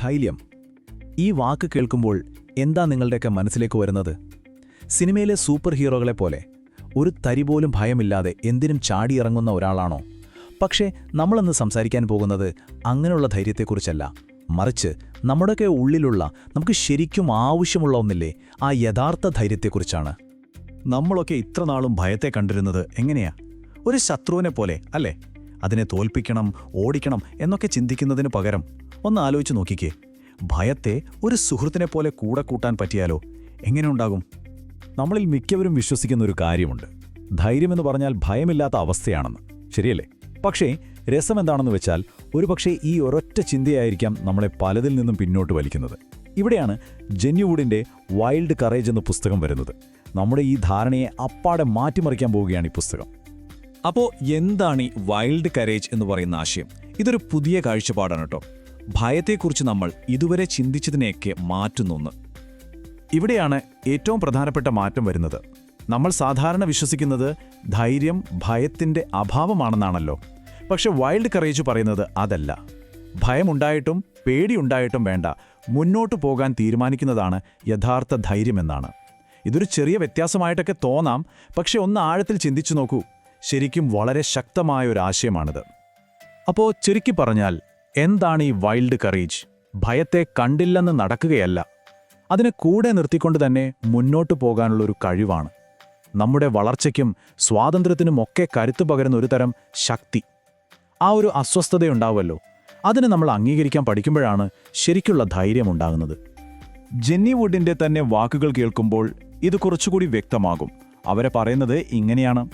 ധൈര്യം. ഈ വാക്ക് കേൾക്കുമ്പോൾ എന്താ നിങ്ങളുടെയൊക്കെ മനസ്സിലേക്ക് വരുന്നത്? സിനിമയിലെ സൂപ്പർ ഹീറോകളെ പോലെ ഒരു തരി പോലും ഭയമില്ലാതെ എന്തിനും ചാടിയിറങ്ങുന്ന ഒരാളാണോ? പക്ഷേ നമ്മളെന്ന് സംസാരിക്കാൻ പോകുന്നത് അങ്ങനെയുള്ള ധൈര്യത്തെക്കുറിച്ചല്ല. മറിച്ച് നമ്മുടെയൊക്കെ ഉള്ളിലുള്ള നമുക്ക് ശരിക്കും ആവശ്യമുള്ള ഒന്നില്ലേ ആ യഥാർത്ഥ ധൈര്യത്തെക്കുറിച്ചാണ്. നമ്മളൊക്കെ ഇത്ര നാളും ഭയത്തെ കണ്ടിരുന്നത് എങ്ങനെയാ? ഒരു ശത്രുവിനെ പോലെ അല്ലേ? അതിനെ തോൽപ്പിക്കണം ഓടിക്കണം എന്നൊക്കെ ചിന്തിക്കുന്നതിന് പകരം ഒന്ന് ആലോചിച്ച് നോക്കിക്കേ. ഭയത്തെ ഒരു സുഹൃത്തിനെ പോലെ കൂടെ കൂട്ടാൻ പറ്റിയാലോ? എങ്ങനെ ഉണ്ടാകും? നമ്മളിൽ മിക്കവരും വിശ്വസിക്കുന്ന ഒരു കാര്യമുണ്ട്. ധൈര്യമെന്ന് പറഞ്ഞാൽ ഭയമില്ലാത്ത അവസ്ഥയാണെന്ന്. ശരിയല്ലേ? പക്ഷേ രസം രസമെന്താണെന്ന് വെച്ചാൽ ഒരുപക്ഷേ ഈ ഒരൊറ്റ ചിന്തയായിരിക്കാം നമ്മളെ പലതിൽ നിന്നും പിന്നോട്ട് വലിക്കുന്നത്. ഇവിടെയാണ് ജെന്യുവുഡിന്റെ വൈൽഡ് കറേജ് എന്ന പുസ്തകം വരുന്നത്. നമ്മുടെ ഈ ധാരണയെ അപ്പാടെ മാറ്റിമറിക്കാൻ പോവുകയാണ് ഈ പുസ്തകം. അപ്പോൾ എന്താണ് ഈ വൈൽഡ് കറേജ് എന്ന് പറയുന്ന ആശയം? ഇതൊരു പുതിയ കാഴ്ചപ്പാടാണ് കേട്ടോ. ഭയത്തെക്കുറിച്ച് നമ്മൾ ഇതുവരെ ചിന്തിച്ചതിനെയൊക്കെ മാറ്റുന്നൊന്ന്. ഇവിടെയാണ് ഏറ്റവും പ്രധാനപ്പെട്ട മാറ്റം വരുന്നത്. നമ്മൾ സാധാരണ വിശ്വസിക്കുന്നത് ധൈര്യം ഭയത്തിന്റെ അഭാവമാണെന്നാണല്ലോ. പക്ഷെ വൈൽഡ് കറേജ് പറയുന്നത് അതല്ല. ഭയമുണ്ടായിട്ടും പേടിയുണ്ടായിട്ടും വേണ്ട. മുന്നോട്ട് പോകാൻ തീരുമാനിക്കുന്നതാണ് യഥാർത്ഥ ധൈര്യമെന്നാണ്. ഇതൊരു ചെറിയ വ്യത്യാസമായിട്ടൊക്കെ തോന്നാം. പക്ഷെ ഒന്ന് ആഴത്തിൽ ചിന്തിച്ചു നോക്കൂ. ശരിക്കും വളരെ ശക്തമായ ഒരു ആശയമാണിത് അപ്പോൾ ചുരുക്കി പറഞ്ഞാൽ എന്താണ് ഈ വൈൽഡ് കറേജ് ഭയത്തെ കണ്ടില്ലെന്ന് നടക്കുകയല്ല. അതിനെ കൂടെ നിർത്തിക്കൊണ്ട് തന്നെ മുന്നോട്ടു പോകാനുള്ള ഒരു കഴിവാണ്. നമ്മുടെ വളർച്ചയ്ക്കും സ്വാതന്ത്ര്യത്തിനുമൊക്കെ കരുത്തു പകരുന്ന ഒരു തരം ശക്തി. ആ ഒരു അസ്വസ്ഥതയുണ്ടാവുമല്ലോ. അതിനെ നമ്മൾ അംഗീകരിക്കാൻ പഠിക്കുമ്പോഴാണ് ശരിക്കുള്ള ധൈര്യമുണ്ടാകുന്നത് ജെന്നി വുഡിന്റെ തന്നെ വാക്കുകൾ കേൾക്കുമ്പോൾ ഇത് കുറച്ചുകൂടി വ്യക്തമാകും. അവരെ പറയുന്നത് ഇങ്ങനെയാണ്.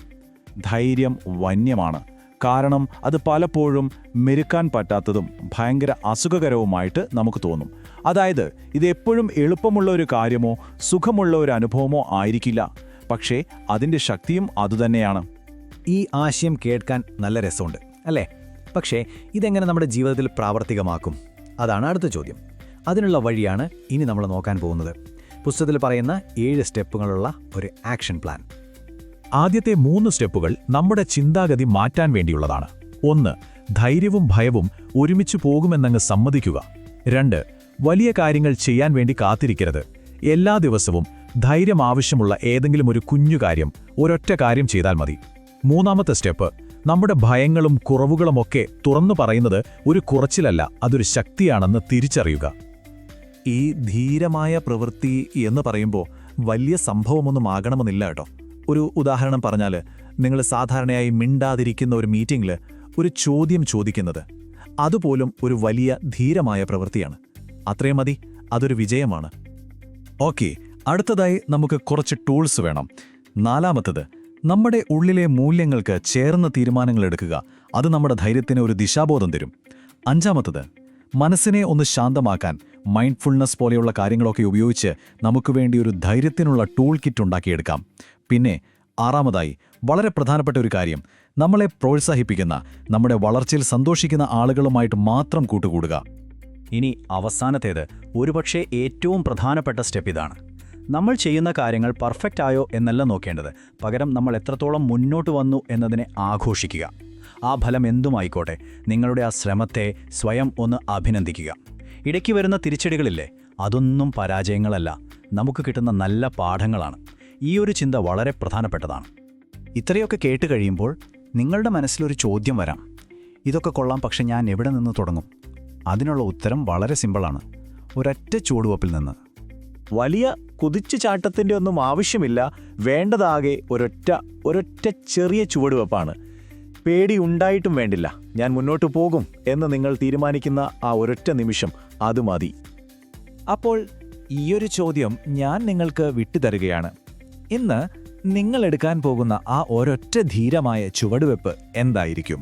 ധൈര്യം വന്യമാണ്. കാരണം അത് പലപ്പോഴും മെരുക്കാൻ പറ്റാത്തതും ഭയങ്കര അസുഖകരവുമായിട്ട് നമുക്ക് തോന്നും. അതായത് ഇത് എപ്പോഴും എളുപ്പമുള്ള ഒരു കാര്യമോ സുഖമുള്ള ഒരു അനുഭവമോ ആയിരിക്കില്ല. പക്ഷേ അതിന്റെ ശക്തിയും അതുതന്നെയാണ് ഈ ആശയം കേൾക്കാൻ നല്ല രസമുണ്ട് അല്ലേ? പക്ഷേ ഇതെങ്ങനെ നമ്മുടെ ജീവിതത്തിൽ പ്രാവർത്തികമാക്കും? അതാണ് അടുത്ത ചോദ്യം. അതിനുള്ള വഴിയാണ് ഇനി നമ്മൾ നോക്കാൻ പോകുന്നത്. പുസ്തകത്തിൽ പറയുന്ന ഏഴ് സ്റ്റെപ്പുകളുള്ള ഒരു ആക്ഷൻ പ്ലാൻ. ആദ്യത്തെ മൂന്ന് സ്റ്റെപ്പുകൾ നമ്മുടെ ചിന്താഗതി മാറ്റാൻ വേണ്ടിയുള്ളതാണ്. ഒന്ന് ധൈര്യവും ഭയവും ഒരുമിച്ച് പോകുമെന്നങ്ങ് സമ്മതിക്കുക. രണ്ട് വലിയ കാര്യങ്ങൾ ചെയ്യാൻ വേണ്ടി കാത്തിരിക്കരുത്. എല്ലാ ദിവസവും ധൈര്യം ആവശ്യമുള്ള ഏതെങ്കിലും ഒരു കുഞ്ഞു കാര്യം ഒരൊറ്റ കാര്യം ചെയ്താൽ മതി. മൂന്നാമത്തെ സ്റ്റെപ്പ് നമ്മുടെ ഭയങ്ങളും കുറവുകളുമൊക്കെ തുറന്നു പറയുന്നത് ഒരു കുറച്ചിലല്ല അതൊരു ശക്തിയാണെന്ന് തിരിച്ചറിയുക. ഈ ധീരമായ പ്രവൃത്തി എന്ന് പറയുമ്പോൾ വലിയ സംഭവമൊന്നും ആകണമെന്നില്ല കേട്ടോ. ഒരു ഉദാഹരണം പറഞ്ഞാൽ നിങ്ങൾ സാധാരണയായി മിണ്ടാതിരിക്കുന്ന ഒരു മീറ്റിംഗിൽ ഒരു ചോദ്യം ചോദിക്കുന്നത് അതുപോലും ഒരു വലിയ ധീരമായ പ്രവൃത്തിയാണ്. അത്രയും മതി അതൊരു വിജയമാണ്. ഓക്കെ അടുത്തതായി നമുക്ക് കുറച്ച് ടൂൾസ് വേണം. നാലാമത്തത് നമ്മുടെ ഉള്ളിലെ മൂല്യങ്ങൾക്ക് ചേർന്ന തീരുമാനങ്ങൾ എടുക്കുക. അത് നമ്മുടെ ധൈര്യത്തിന് ഒരു ദിശാബോധം തരും. അഞ്ചാമത്തത് മനസ്സിനെ ഒന്ന് ശാന്തമാക്കാൻ മൈൻഡ്ഫുൾനെസ് പോലെയുള്ള കാര്യങ്ങളൊക്കെ ഉപയോഗിച്ച് നമുക്ക് വേണ്ടി ഒരു ധൈര്യത്തിനുള്ള ടൂൾ കിറ്റ് ഉണ്ടാക്കിയെടുക്കാം. പിന്നെ ആറാമതായി വളരെ പ്രധാനപ്പെട്ട ഒരു കാര്യം. നമ്മളെ പ്രോത്സാഹിപ്പിക്കുന്ന നമ്മുടെ വളർച്ചയിൽ സന്തോഷിക്കുന്ന ആളുകളുമായിട്ട് മാത്രം കൂട്ടുകൂടുക. ഇനി അവസാനത്തേത് ഒരുപക്ഷെ ഏറ്റവും പ്രധാനപ്പെട്ട സ്റ്റെപ്പ് ഇതാണ്. നമ്മൾ ചെയ്യുന്ന കാര്യങ്ങൾ പെർഫെക്റ്റ് ആയോ എന്നല്ല നോക്കേണ്ടത്. പകരം നമ്മൾ എത്രത്തോളം മുന്നോട്ട് വന്നു എന്നതിനെ ആഘോഷിക്കുക. ആ ഫലം എന്തുമായിക്കോട്ടെ? നിങ്ങളുടെ ആ ശ്രമത്തെ സ്വയം ഒന്ന് അഭിനന്ദിക്കുക. ഇടയ്ക്ക് വരുന്ന തിരിച്ചടികളില്ലേ? അതൊന്നും പരാജയങ്ങളല്ല. നമുക്ക് കിട്ടുന്ന നല്ല പാഠങ്ങളാണ്. ഈ ഒരു ചിന്ത വളരെ പ്രധാനപ്പെട്ടതാണ്. ഇത്രയൊക്കെ കേട്ട് കഴിയുമ്പോൾ നിങ്ങളുടെ മനസ്സിലൊരു ചോദ്യം വരാം. ഇതൊക്കെ കൊള്ളാം പക്ഷെ ഞാൻ എവിടെ നിന്ന് തുടങ്ങും? അതിനുള്ള ഉത്തരം വളരെ സിമ്പിളാണ്. ഒരൊറ്റ ചുവടുവപ്പിൽ നിന്ന്. വലിയ കുതിച്ചു ചാട്ടത്തിന്റെ ഒന്നും ആവശ്യമില്ല. വേണ്ടതാകെ ഒരൊറ്റ ഒരൊറ്റ ചെറിയ ചുവടുവെപ്പാണ്. പേടി ഉണ്ടായിട്ടും വേണ്ടില്ല. ഞാൻ മുന്നോട്ട് പോകും എന്ന് നിങ്ങൾ തീരുമാനിക്കുന്ന ആ ഒരൊറ്റ നിമിഷം അത് മതി. അപ്പോൾ ഈയൊരു ചോദ്യം ഞാൻ നിങ്ങൾക്ക് വിട്ടുതരുകയാണ്. ഇന്ന് നിങ്ങൾ എടുക്കാൻ പോകുന്ന ആ ഒരൊറ്റ ധീരമായ ചുവടുവെപ്പ് എന്തായിരിക്കും?